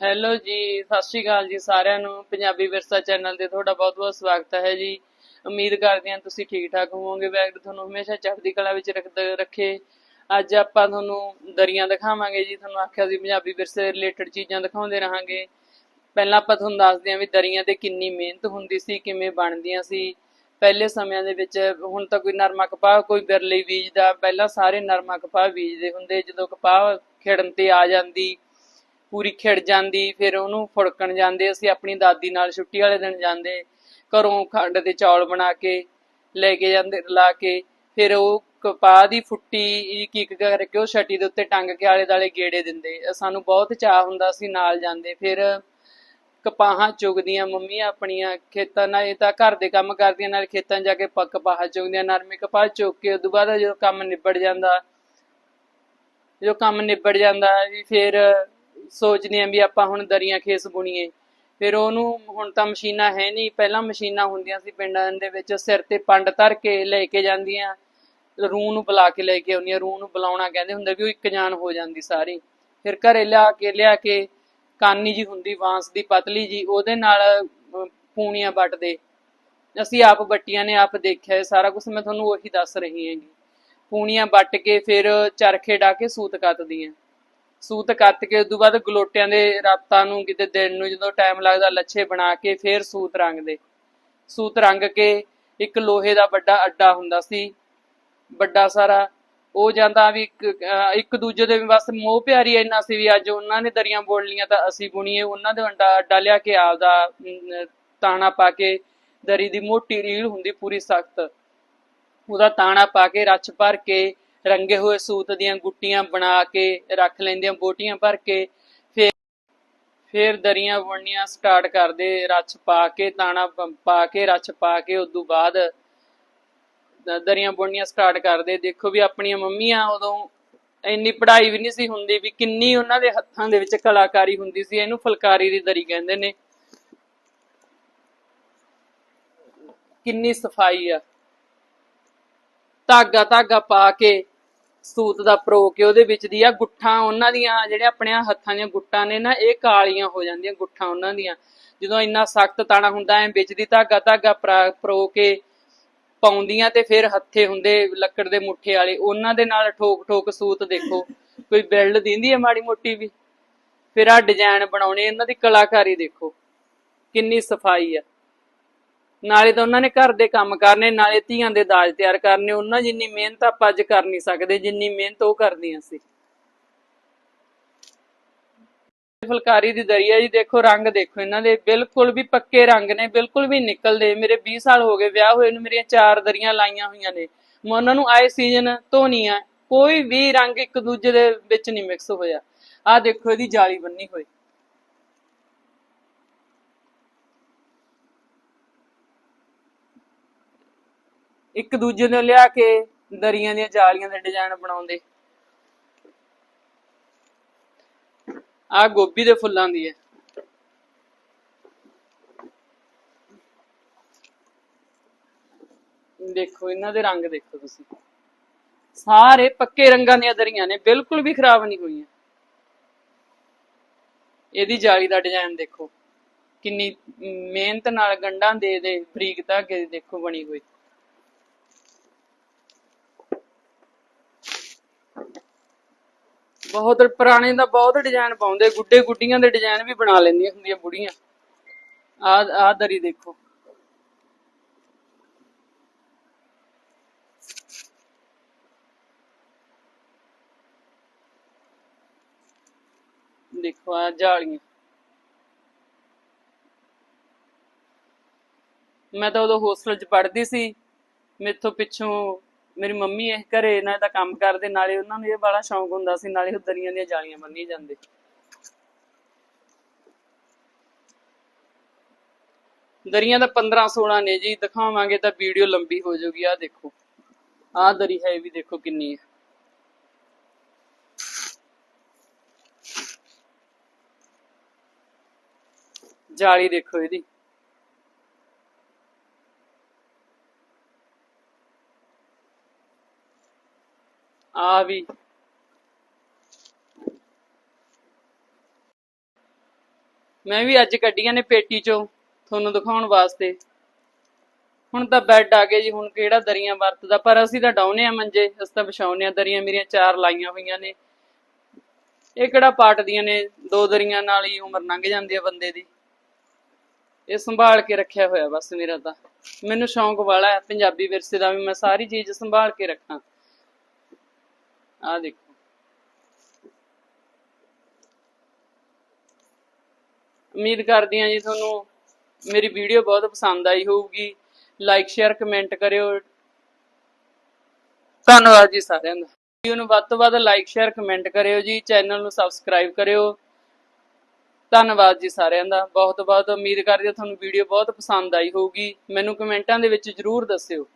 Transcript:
Hello ਜੀ, ਸਤਿ ਸ਼੍ਰੀ ਅਕਾਲ ਜੀ ਸਾਰਿਆਂ ਨੂੰ। ਪੰਜਾਬੀ ਵਿਰਸਾ ਚੈਨਲ ਤੇ ਤੁਹਾਡਾ ਬਹੁਤ-ਬਹੁਤ ਸਵਾਗਤ ਹੈ ਜੀ। ਉਮੀਦ ਕਰਦੇ ਹਾਂ ਤੁਸੀਂ ਠੀਕ ਠਾਕ ਹੋਵੋਗੇ। ਵੈਗਰ ਤੁਹਾਨੂੰ ਹਮੇਸ਼ਾ ਚੜ੍ਹਦੀ ਕਲਾ ਵਿੱਚ ਰੱਖਦਾ ਰੱਖੇ। ਅੱਜ ਆਪਾਂ ਤੁਹਾਨੂੰ ਦਰੀਆਂ ਦਿਖਾਵਾਂਗੇ ਜੀ। ਤੁਹਾਨੂੰ ਆਖਿਆ ਸੀ ਪੰਜਾਬੀ ਵਿਰਸੇ ਦੇ ਰਿਲੇਟਡ ਚੀਜ਼ਾਂ ਦਿਖਾਉਂਦੇ ਰਹਾਂਗੇ। ਪਹਿਲਾਂ ਆਪਾਂ ਤੁਹਾਨੂੰ ਦੱਸਦੇ ਹਾਂ ਵੀ ਦਰੀਆਂ ਤੇ ਕਿੰਨੀ ਮਿਹਨਤ ਹੁੰਦੀ ਸੀ, ਕਿਵੇਂ ਬਣਦੀਆਂ ਸੀ। ਪਹਿਲੇ ਸਮਿਆਂ ਦੇ ਵਿੱਚ ਹੁਣ ਤਾਂ ਕੋਈ ਨਰਮਾ ਕਪਾਹ, ਕੋਈ ਬਿਰਲੀ ਬੀਜਦਾ। ਪਹਿਲਾਂ ਸਾਰੇ ਨਰਮਾ ਕਪਾਹ ਬੀਜਦੇ ਹੁੰਦੇ। ਜਦੋਂ ਕਪਾਹ ਖਿੜਨ ਤੇ ਆ ਜਾਂਦੀ ਪੂਰੀ ਖਿੜ ਜਾਂਦੀ, ਫਿਰ ਉਹਨੂੰ ਫੁੜਕਣ ਜਾਂਦੇ, ਅਸੀਂ ਆਪਣੀ ਦਾਦੀ ਨਾਲ ਛੁੱਟੀ ਵਾਲੇ ਦਿਨ ਜਾਂਦੇ, ਘਰੋਂ ਖੰਡ ਦੇ ਚੌਲ ਬਣਾ ਕੇ, ਲੈ ਕੇ ਜਾਂਦੇ, ਲਾ ਕੇ, ਫਿਰ ਉਹ ਕਪਾਹ ਦੀ ਫੁੱਟੀ ਇੱਕ ਕਰਕੇ ਉਹ ਛਟੀ ਦੇ ਉੱਤੇ ਟੰਗ ਕੇ ਆਲੇ ਦਾਲੇ ਗੇੜੇ ਦਿੰਦੇ। ਸਾਨੂੰ ਬਹੁਤ ਚਾਹ ਹੁੰਦਾ ਸੀ ਨਾਲ ਜਾਂਦੇ, ਫਿਰ ਕਪਾਹਾਂ ਚੁਗਦੀਆਂ ਮੰਮੀ ਆਪਣੀਆਂ ਖੇਤਾਂ ਨਾਲ, ਇਹ ਤਾਂ ਘਰ ਦੇ ਕੰਮ ਕਰਦੀਆਂ, ਨਾਲ ਖੇਤਾਂ ਜਾ ਕੇ ਪ- ਕਪਾਹ ਚੁਗਦੀਆਂ, ਨਰਮੇ ਕਪਾਹ ਚੁੱਕ ਕੇ, ਉਦੋਂ ਬਾਅਦ ਜਦੋਂ ਕੰਮ ਨਿਬੜ ਜਾਂਦਾ, ਜਦੋਂ ਕੰਮ ਨਿਬੜ ਜਾਂਦਾ, ਵੀ ਫਿਰ ਸੋਚਦੇ ਆਂ ਵੀ ਆਪਾਂ ਹੁਣ ਦਰੀਆਂ ਖੇਸ ਬੁਣੀਏ। ਫਿਰ ਉਹਨੂੰ ਹੁਣ ਤਾਂ ਮਸ਼ੀਨਾਂ ਹੈ ਨਹੀਂ। ਪਹਿਲਾਂ ਮਸ਼ੀਨਾਂ ਹੁੰਦੀਆਂ ਸੀ ਪਿੰਡਾਂ ਦੇ ਵਿੱਚ। ਸਿਰ ਤੇ ਪੰਡ ਧਰ ਕੇ ਲੈ ਕੇ ਜਾਂਦੀਆਂ। ਰੂਹ ਨੂੰ ਬੁਲਾ ਕੇ ਲੈ ਕੇ ਆਉਂਦੀਆਂ। ਰੂਹ ਨੂੰ ਬੁਲਾਉਣਾ ਕਹਿੰਦੇ ਹੁੰਦੇ ਵੀ ਉਹ ਇੱਕ ਜਾਨ ਹੋ ਜਾਂਦੀ ਸਾਰੀ। ਫਿਰ ਘਰੇ ਲਿਆ ਕੇ ਲਿਆ ਕੇ ਕਾਨੀ ਜੀ ਹੁੰਦੀ, ਬਾਂਸ ਦੀ, ਪਤਲੀ ਜੀ, ਉਹਦੇ ਨਾਲ ਪੂਣੀਆਂ ਵੱਟਦੇ। ਅਸੀਂ ਆਪ ਬੱਟੀਆਂ ਨੇ, ਆਪ ਦੇਖਿਆ ਸਾਰਾ ਕੁਝ ਮੈਂ ਤੁਹਾਨੂੰ ਉਹੀ ਦੱਸ ਰਹੀ ਹੈਗੀ। ਪੂਣੀਆਂ ਵੱਟ ਕੇ ਫਿਰ ਚਰਖੇ ਡਾ ਕੇ ਸੂਤ ਕੱਤਦੀਆਂ। ਸੂਤ ਕੱਤ ਕੇ, ਉਦੋਂ ਬਾਅਦ ਗਲੋਟਿਆਂ ਦੇ ਰਾਤਾਂ ਨੂੰ ਕਿਤੇ ਦਿਨ ਨੂੰ ਜਦੋਂ ਟਾਈਮ ਲੱਗਦਾ, ਲੱਛੇ ਬਣਾ ਕੇ ਫਿਰ ਸੂਤ ਰੰਗਦੇ। ਸੂਤ ਰੰਗ ਕੇ ਇੱਕ ਲੋਹੇ ਦਾ ਵੱਡਾ ਅੱਡਾ ਹੁੰਦਾ ਸੀ, ਵੱਡਾ ਸਾਰਾ। ਉਹ ਜਾਂਦਾ ਵੀ ਇੱਕ ਇੱਕ ਦੂਜੇ ਦੇ ਬਸ ਮੋਹ ਪਿਆਰੀ ਇੰਨਾ ਸੀ ਵੀ ਅੱਜ ਉਹਨਾਂ ਨੇ ਦਰੀਆਂ ਬੋਲ ਲੀਆਂ ਤਾਂ ਅਸੀਂ ਬੁਣੀਏ, ਉਹਨਾਂ ਦੇ ਅੰਡਾ, ਅੱਡਾ ਲਿਆ ਕੇ ਆਪਦਾ ਤਾਣਾ ਪਾ ਕੇ ਦਰੀ ਦੀ ਮੋਟੀ ਰੀਲ ਹੁੰਦੀ ਪੂਰੀ ਸਖਤ। ਉਹਦਾ ਤਾਣਾ ਪਾ ਕੇ ਰੱਛ ਭਰ ਕੇ ਰੰਗੇ ਹੋਏ ਸੂਤ ਦੀਆਂ ਗੁੱਟੀਆਂ ਬਣਾ ਕੇ ਰੱਖ ਲੈਂਦੀਆਂ ਬੋਟੀਆਂ ਭਰ ਕੇ। ਫਿਰ ਫਿਰ ਦਰੀਆਂ ਬੁਣਨੀਆਂ ਸਟਾਰਟ ਕਰਦੇ, ਰੱਛ ਪਾ ਕੇ ਤਾਣਾ ਪਾ ਕੇ, ਰੱਛ ਪਾ ਕੇ, ਉਦੋਂ ਬਾਅਦ ਦਰੀਆਂ ਬੁਣਨੀਆਂ ਸਟਾਰਟ ਕਰਦੇ। ਦੇਖੋ ਵੀ ਆਪਣੀਆਂ ਮੰਮੀਆਂ ਉਦੋਂ ਇੰਨੀ ਪੜ੍ਹਾਈ ਵੀ ਨਹੀਂ ਸੀ ਹੁੰਦੀ ਵੀ ਕਿੰਨੀ ਉਹਨਾਂ ਦੇ ਹੱਥਾਂ ਦੇ ਵਿੱਚ ਕਲਾਕਾਰੀ ਹੁੰਦੀ ਸੀ, ਇਹਨੂੰ ਫੁਲਕਾਰੀ ਦੀ ਦਰੀ ਕਹਿੰਦੇ ਨੇ। ਕਿੰਨੀ ਸਫ਼ਾਈ ਆ। ਧਾਗਾ ਧਾਗਾ ਪਾ ਕੇ ਸੂਤ ਦਾ ਪਰੋ ਕੇ ਉਹਦੇ ਵਿੱਚ ਦੀ ਆ ਗੁੱਠਾਂ ਉਹਨਾਂ ਦੀਆਂ ਜਿਹੜੇ ਆਪਣੇ ਹੱਥਾਂ ਦੀਆਂ ਗੁੱਟਾਂ ਨੇ ਨਾ, ਇਹ ਕਾਲੀਆਂ ਹੋ ਜਾਂਦੀਆਂ ਗੁੱਠਾਂ ਉਹਨਾਂ ਦੀਆਂ। ਜਦੋਂ ਇੰਨਾ ਸਖਤ ਤਾਣਾ ਹੁੰਦਾ, ਐ ਵਿੱਚ ਦੀ ਧਾਗਾ ਧਾਗਾ ਪਰੋ ਕੇ ਪਾਉਂਦੀਆਂ ਤੇ ਫਿਰ ਹੱਥੇ ਹੁੰਦੇ ਲੱਕੜ ਦੇ ਮੁੱਠੇ ਵਾਲੇ, ਉਹਨਾਂ ਦੇ ਨਾਲ ਠੋਕ ਠੋਕ ਸੂਤ ਦੇਖੋ। ਕੋਈ ਬਿਲਡ ਦਿੰਦੀ ਹੈ ਮਾੜੀ ਮੋਟੀ ਵੀ? ਫਿਰ ਆ ਡਿਜ਼ਾਈਨ ਬਣਾਉਣੇ, ਇਹਨਾਂ ਦੀ ਕਲਾਕਾਰੀ ਦੇਖੋ। ਕਿੰਨੀ ਸਫ਼ਾਈ ਆ। ਨਾਲੇ ਤਾਂ ਉਹਨਾਂ ਨੇ ਘਰ ਦੇ ਕੰਮ ਕਰਨੇ, ਨਾਲੇ ਧੀਆਂ ਦੇ ਦਾਜ ਤਿਆਰ ਕਰਨੇ, ਉਹਨਾਂ ਜਿੰਨੀ ਮਿਹਨਤ ਆਪਾਂ ਅੱਜ ਕਰ ਨਹੀਂ ਸਕਦੇ, ਜਿੰਨੀ ਮਿਹਨਤ ਉਹ ਕਰਦੀਆਂ ਸੀ ਫੁਲਕਾਰੀ ਦੀ ਦਰੀਆ ਜੀ ਦੇਖੋ, ਰੰਗ ਦੇਖੋ ਇਹਨਾਂ ਦੇ, ਬਿਲਕੁਲ ਵੀ ਪੱਕੇ ਰੰਗ ਨੇ, ਬਿਲਕੁਲ ਵੀ ਨਿਕਲਦੇ। ਮੇਰੇ 20 ਸਾਲ ਹੋ ਗਏ ਵਿਆਹ ਹੋਏ ਨੂੰ, ਮੇਰੀਆਂ ਚਾਰ ਦਰੀਆਂ ਲਾਈਆਂ ਹੋਈਆਂ ਨੇ। ਮੈਂ ਉਹਨਾਂ ਨੂੰ ਆਏ ਸੀਜ਼ਨ ਧੋਣੀਆਂ ਕੋਈ ਵੀ ਰੰਗ ਇੱਕ ਦੂਜੇ ਦੇ ਵਿੱਚ ਨਹੀਂ ਮਿਕਸ ਹੋਇਆ। ਆਹ ਦੇਖੋ ਇਹਦੀ ਜਾਲੀ ਬੰਨੀ ਹੋਈ। ਇੱਕ ਦੂਜੇ ਨੂੰ ਲਿਆ ਕੇ ਦਰੀਆਂ ਦੀਆਂ ਜਾਲੀਆਂ ਦੇ ਡਿਜ਼ਾਈਨ ਬਣਾਉਂਦੇ। ਆ ਗੋਭੀ ਦੇ ਫੁੱਲਾਂ ਦੀ ਹੈ। ਦੇਖੋ, ਇਹਨਾਂ ਦੇ ਰੰਗ ਦੇਖੋ ਤੁਸੀਂ। ਸਾਰੇ ਪੱਕੇ ਰੰਗਾਂ ਦੀਆਂ ਦਰੀਆਂ ਨੇ, ਬਿਲਕੁਲ ਵੀ ਖਰਾਬ ਨਹੀਂ ਹੋਈਆਂ। ਇਹਦੀ ਜਾਲੀ ਦਾ ਡਿਜ਼ਾਈਨ ਦੇਖੋ। ਕਿੰਨੀ ਮਿਹਨਤ ਨਾਲ ਗੰਢਾਂ ਦੇ ਦੇ ਬਰੀਕ ਧਾਗੇ ਦੀ ਦੇਖੋ ਬਣੀ ਹੋਈ। ਬਹੁਤ ਪੁਰਾਣੇ ਦਾ ਬਹੁਤ ਡਿਜ਼ਾਈਨ ਪਾਉਂਦੇ, ਗੁੱਡੇ ਗੁੱਡੀਆਂ ਦੇ ਡਿਜ਼ਾਈਨ ਵੀ ਬਣਾ ਲੈਂਦੀਆਂ ਹੁੰਦੀਆਂ ਬੁੜੀਆਂ। ਆ ਆ ਦਰੀ ਦੇਖੋ। ਦੇਖੋ, ਆ ਜਾਲੀਆਂ। ਮੈਂ ਤਾਂ ਉਦੋਂ ਹੋਸਟਲ 'ਚ ਪੜ੍ਹਦੀ ਸੀ। ਮੇਥੋਂ ਪਿੱਛੋਂ ਮੇਰੀ ਮੰਮੀ ਇਹ ਘਰੇ ਇਹਨਾਂ ਦਾ ਕੰਮ ਕਰਦੇ, ਨਾਲੇ ਉਹਨਾਂ ਨੂੰ ਇਹ ਬੜਾ ਸ਼ੌਂਕ ਹੁੰਦਾ ਸੀ, ਨਾਲੇ ਉਹ ਦਰੀਆਂ ਦੀਆਂ ਜਾਲੀਆਂ ਬੰਨੀ ਜਾਂਦੇ। ਦਰੀਆਂ ਦਾ 15 16 ਨੇ ਜੀ, ਦਿਖਾਵਾਂਗੇ ਤਾਂ ਵੀਡੀਓ ਲੰਬੀ ਹੋ ਜਾਊਗੀ ਆ ਦੇਖੋ। ਆਹ ਦਰੀ ਹੈ ਵੀ ਦੇਖੋ ਕਿੰਨੀ ਹੈ। ਜਾਲੀ ਦੇਖੋ ਇਹਦੀ। ਆ ਵੀ ਮੈਂ ਵੀ ਅੱਜ ਕੱਢੀਆਂ ਨੇ ਪੇਟੀ ਚੋਂ, ਤੁਹਾਨੂੰ ਦਿਖਾਉਣ ਵਾਸਤੇ। ਹੁਣ ਤਾਂ ਬੈੱਡ ਆ ਗਏ ਜੀ, ਹੁਣ ਕਿਹੜਾ ਦਰੀਆਂ ਵਰਤਦਾ? ਪਰ ਅਸੀਂ ਤਾਂ ਡਾਉਨੇ ਆ ਮੰਜੇ, ਅਸੀਂ ਤਾਂ ਵਿਛਾਉਨੇ ਆ ਦਰੀਆਂ, ਮੇਰੀਆਂ ਚਾਰ ਲਾਈਆਂ ਹੋਈਆਂ ਨੇ। ਇਹ ਕਿਹੜਾ ਪਾਟਦੀਆਂ ਨੇ? ਦੋ ਦਰੀਆਂ ਨਾਲ ਹੀ ਉਮਰ ਲੰਘ ਜਾਂਦੀ ਆ ਬੰਦੇ ਦੀ। ਇਹ ਸੰਭਾਲ ਕੇ ਰੱਖਿਆ ਹੋਇਆ ਬਸ ਮੇਰਾ ਤਾਂ। ਮੈਨੂੰ ਸ਼ੌਂਕ ਵਾਲਾ ਹੈ, ਪੰਜਾਬੀ ਵਿਰਸੇ ਦਾ ਵੀ ਮੈਂ ਸਾਰੀ ਚੀਜ਼ ਸੰਭਾਲ ਕੇ ਰੱਖਾਂ। ਆਹ ਦੇਖੋ। ਉਮੀਦ ਕਰਦੀ ਹਾਂ ਜੀ ਤੁਹਾਨੂੰ ਮੇਰੀ ਵੀਡੀਓ ਬਹੁਤ ਪਸੰਦ ਆਈ ਹੋਊਗੀ। ਲਾਈਕ ਸ਼ੇਅਰ ਕਮੈਂਟ ਕਰਿਓ। ਧੰਨਵਾਦ ਜੀ ਸਾਰਿਆਂ ਦਾ। ਵੀਡੀਓ ਨੂੰ ਵੱਧ ਤੋਂ ਵੱਧ ਲਾਈਕ ਸ਼ੇਅਰ ਕਮੈਂਟ ਕਰਿਓ ਜੀ। ਚੈਨਲ ਨੂੰ ਸਬਸਕ੍ਰਾਈਬ ਕਰਿਓ। ਧੰਨਵਾਦ ਜੀ ਸਾਰਿਆਂ ਦਾ। ਬਹੁਤ ਬਹੁਤ ਉਮੀਦ ਕਰਦੀ ਹਾਂ ਤੁਹਾਨੂੰ ਵੀਡੀਓ ਬਹੁਤ ਪਸੰਦ ਆਈ ਹੋਊਗੀ। ਮੈਨੂੰ ਕਮੈਂਟਾਂ ਦੇ ਵਿੱਚ ਜਰੂਰ ਦੱਸਿਓ।